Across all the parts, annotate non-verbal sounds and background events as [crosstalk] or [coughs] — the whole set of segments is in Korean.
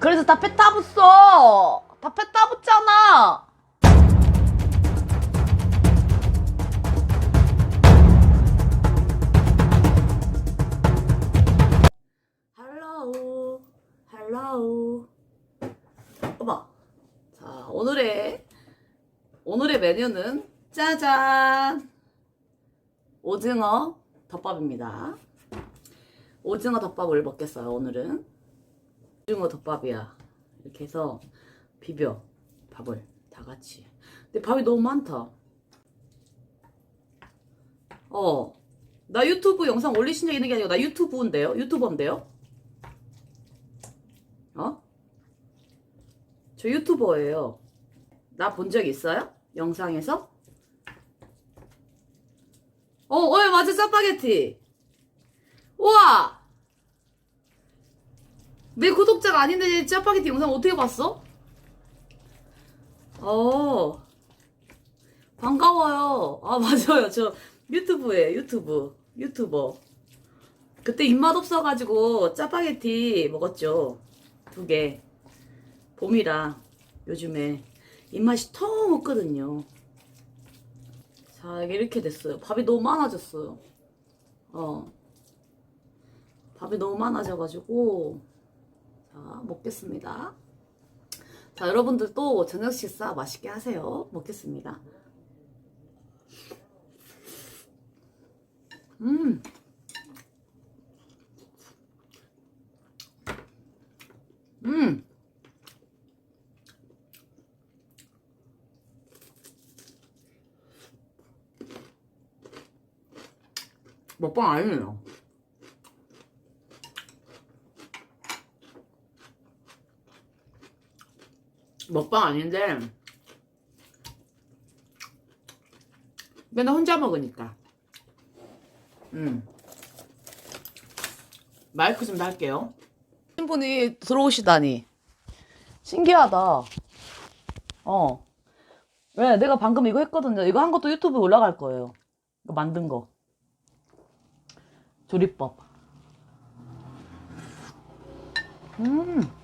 그래서 다 페타 붙어. 다 페타 붙잖아. 할로우, 할로우. 어머. 자, 오늘의 오늘의 메뉴는 짜잔. 오징어 덮밥입니다. 오징어 덮밥을 먹겠어요, 오늘은. 오징어 덮밥이야. 이렇게 해서 비벼 밥을 다 같이. 근데 밥이 너무 많다. 어. 나 유튜브 영상 올리신 적 있는 게 아니고 나 유튜브인데요? 유튜버인데요? 어? 저 유튜버예요. 나 본 적 있어요? 영상에서? 어, 어, 맞아, 짜파게티. 우와! 내 구독자가 아닌데 짜파게티 영상 어떻게 봤어? 어, 반가워요. 아, [laughs] 맞아요. 저 유튜브에 유튜브. 유튜버. 그때 입맛 없어가지고 짜파게티 먹었죠. 두 개. 봄이라 요즘에 입맛이 텅 없거든요. 자, 이렇게 됐어요. 밥이 너무 많아졌어요. 어. 밥이 너무 많아져가지고, 자, 먹겠습니다. 자, 여러분들도 저녁 식사 맛있게 하세요. 먹겠습니다. 음. 음. 먹방 아니에요. 먹방 아닌데. 맨날 혼자 먹으니까. 음. 마이크 좀 달게요. 분이 들어오시다니. 신기하다. 어. 왜? 내가 방금 이거 했거든요. 이거 한 것도 유튜브에 올라갈 거예요. 이거 만든 거. 조리법. 음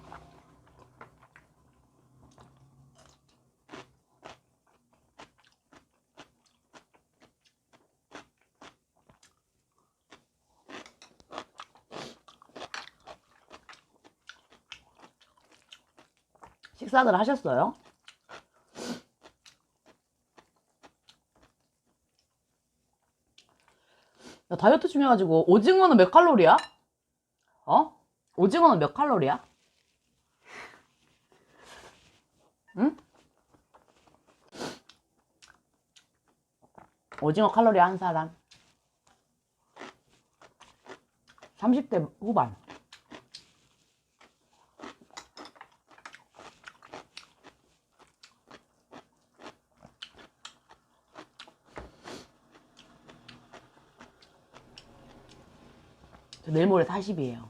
식사들 하셨어요? 야, 다이어트 좀 해가지고 오징어는 몇 칼로리야? 어? 오징어는 몇 칼로리야? 응? 오징어 칼로리 한 사람 30대 후반 저 내일 모레 40이에요.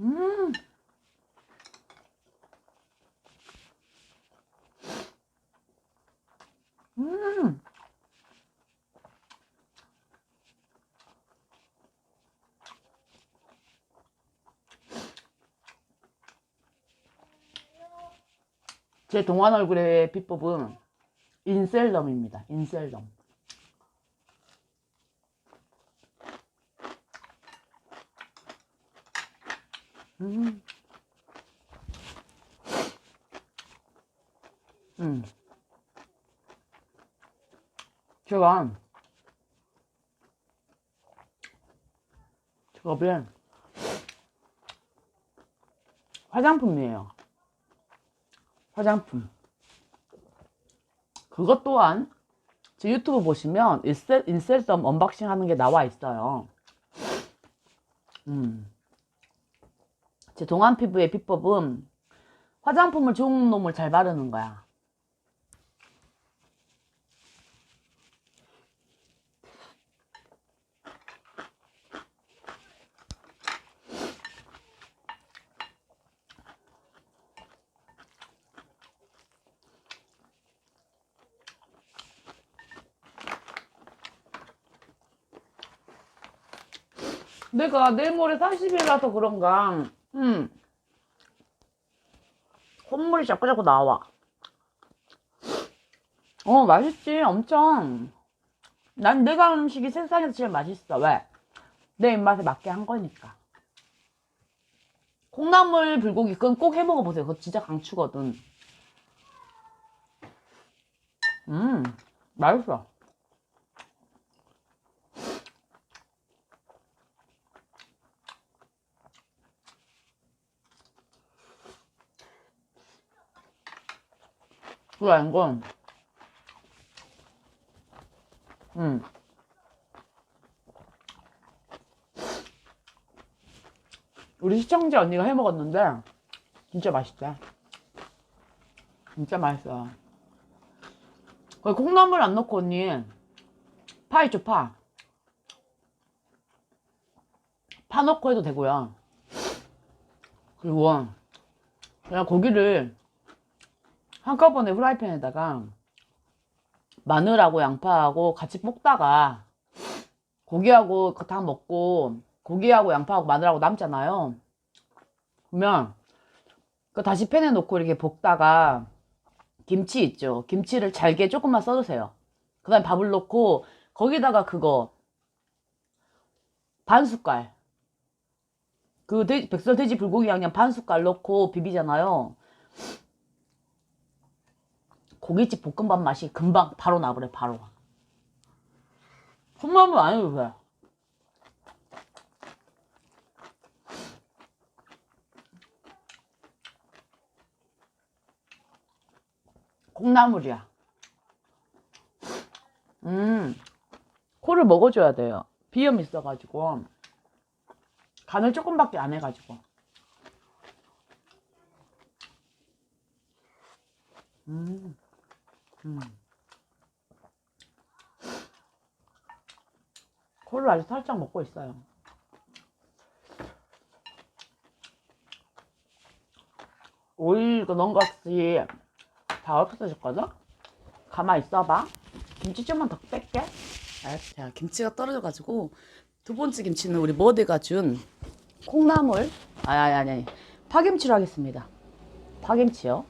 음. 음. 제 동안 얼굴의 비법은 인셀덤입니다. 인셀덤. 음. 음. 제가 직업은 화장품이에요. 화장품. 그것 또한 제 유튜브 보시면 인셀, 인셀덤 언박싱 하는 게 나와 있어요. 음. 제 동안 피부의 비법은 화장품을 좋은 놈을 잘 바르는 거야. 내가 내일 모레 40일이라서 그런가 음. 콧물이 자꾸 자꾸 나와. 어, 맛있지, 엄청. 난 내가 하는 음식이 세상에서 제일 맛있어. 왜? 내 입맛에 맞게 한 거니까. 콩나물 불고기, 그건 꼭해 먹어보세요. 그거 진짜 강추거든. 음, 맛있어. 그래, 이건. 음. 우리 시청자 언니가 해 먹었는데, 진짜 맛있다. 진짜 맛있어. 거기 콩나물 안 넣고 언니, 파 있죠, 파. 파 넣고 해도 되고요. 그리고, 그냥 고기를 한꺼번에 후라이팬에다가 마늘하고 양파하고 같이 볶다가 고기하고 다 먹고 고기하고 양파하고 마늘하고 남잖아요. 그러면 그 다시 팬에 놓고 이렇게 볶다가 김치 있죠. 김치를 잘게 조금만 써주세요. 그 다음에 밥을 넣고 거기다가 그거 반 숟갈 그 돼지, 백설 돼지 불고기 양념 반 숟갈 넣고 비비잖아요. 고깃집 볶음밥 맛이 금방 바로 나버려 바로. 콩나물 안 해도 돼 콩나물이야. 음 코를 먹어줘야 돼요. 비염 있어가지고. 간을 조금밖에 안 해가지고. 음. 음. 코를 아주 살짝 먹고 있어요. 오일 그 넣은 것이 다 없어졌거든? 가만 있어봐. 김치 좀만 더 뺄게. 자, 김치가 떨어져가지고 두 번째 김치는 우리 머드가 준 콩나물, 아니, 아니, 아니, 아니. 파김치로 하겠습니다. 파김치요.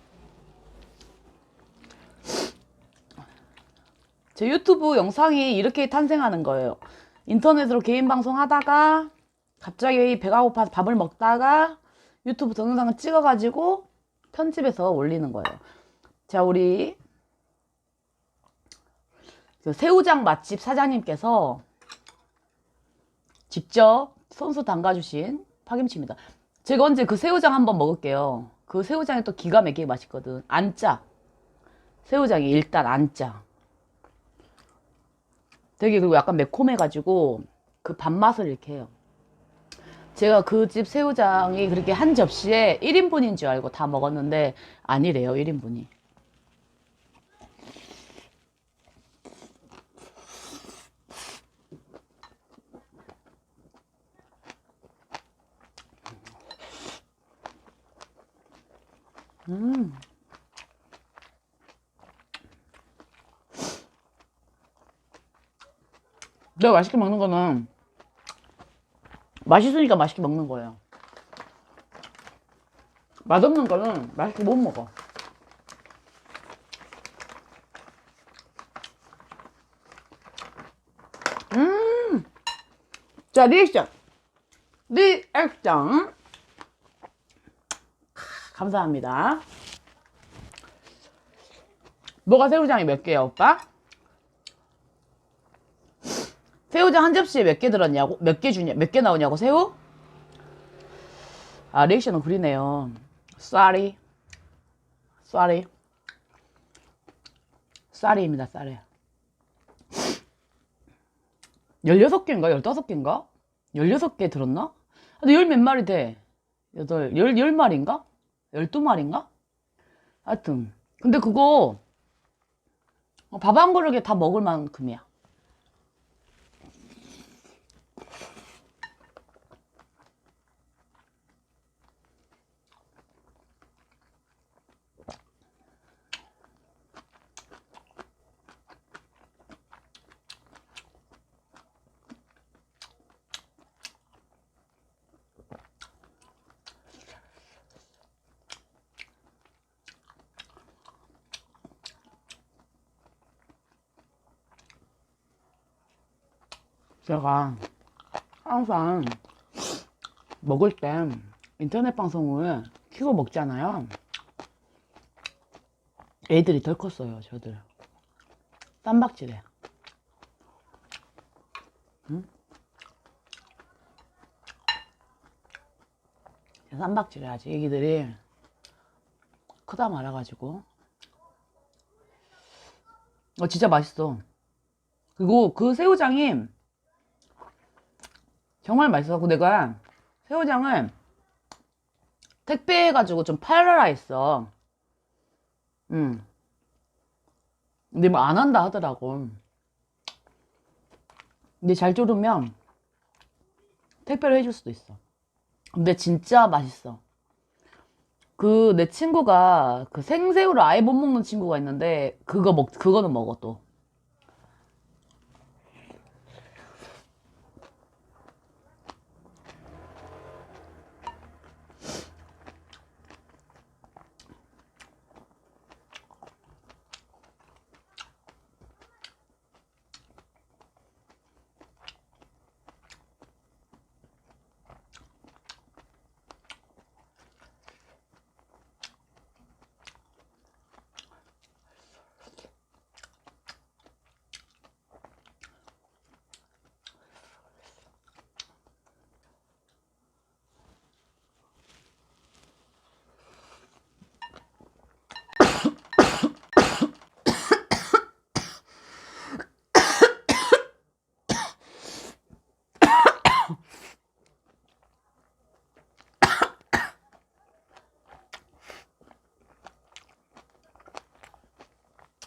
제 유튜브 영상이 이렇게 탄생하는 거예요. 인터넷으로 개인 방송 하다가 갑자기 배가 고파서 밥을 먹다가 유튜브 동영상을 찍어가지고 편집해서 올리는 거예요. 자, 우리 그 새우장 맛집 사장님께서 직접 손수 담가주신 파김치입니다. 제가 언제 그 새우장 한번 먹을게요. 그 새우장이 또 기가 막히게 맛있거든. 안 짜. 새우장이 일단 안 짜. 되게 그리고 약간 매콤해가지고 그 밥맛을 이렇게 해요. 제가 그 집 새우장이 그렇게 한 접시에 1인분인 줄 알고 다 먹었는데 아니래요, 1인분이. 음. 내가 맛있게 먹는 거는 맛있으니까 맛있게 먹는 거예요. 맛없는 거는 맛있게 못 먹어. 음! 자, 리액션. 리액션. 감사합니다. 뭐가 새우장이 몇 개야, 오빠? 새우장 한 접시에 몇 개 들었냐고? 몇 개 주냐? 몇 개 나오냐고, 새우? 아, 리액션은 그리네요. 쏘리. 쏘리. 쏘리입니다, 쏘리. 16개인가? 15개인가? 16개 들었나? 근데 열 몇 마리 돼. 여덟, 열, 열 마리인가? 12마리인가? 하여튼. 근데 그거, 밥 한 그릇에 다 먹을 만큼이야. 제가 항상 먹을 때 인터넷 방송을 키고 먹잖아요. 애들이 덜 컸어요, 저들. 쌈박질해. 응? 쌈박질해야지, 애기들이. 크다 말아가지고. 어, 진짜 맛있어. 그리고 그 새우장이 정말 맛있어갖고 내가 새우장을 택배해가지고 좀 팔아라 했어. 응. 근데 뭐 안 한다 하더라고. 근데 잘 졸으면 택배를 해줄 수도 있어. 근데 진짜 맛있어. 그 내 친구가 그 생새우를 아예 못 먹는 친구가 있는데 그거 먹 그거는 먹어 또.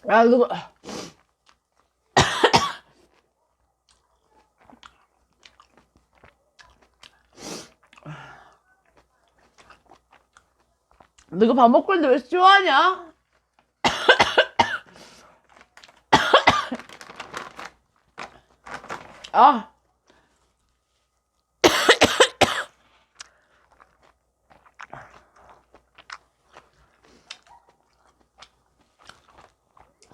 야 이거 [coughs] 너가 밥 먹고 있는데 왜 싫어하냐? [coughs] [coughs] 아.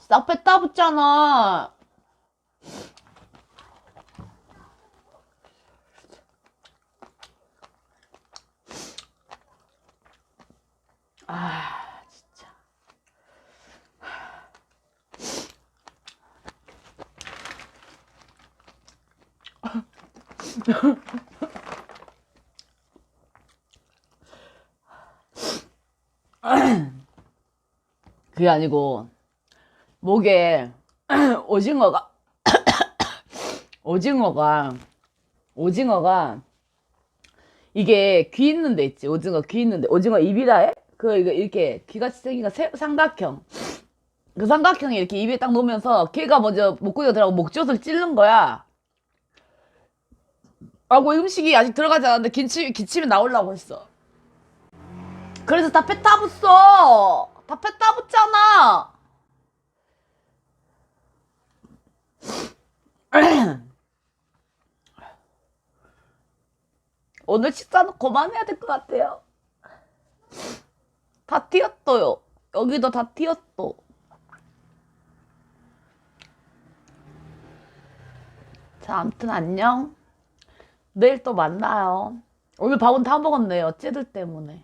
싹 뺐다 붙잖아. 아, 진짜. [laughs] 그게 아니고 목에 [clears throat] 오징어가 [clears throat] 오징어가 오징어가 이게 귀 있는 데 있지. 오징어 귀 있는 데. 오징어 입이라 해? 그 이거 이렇게 귀같이 생긴 거 세- 삼각형. 그 삼각형이 이렇게 입에 딱 놓으면서 걔가 먼저 목구리가 들어가고 목젖을 찌른 거야. 하고 음식이 아직 들어가지 않았는데 기침, 기침이 나오려고 했어. 그래서 다 뺐다 붙어. 다 뺐다 붙잖아 [clears throat] 오늘 식사는 그만해야 될 것 같아요. 다 튀었어요. 여기도 다 튀었어. 자, 아무튼 안녕. 내일 또 만나요. 오늘 밥은 다 먹었네요. 찌들 때문에.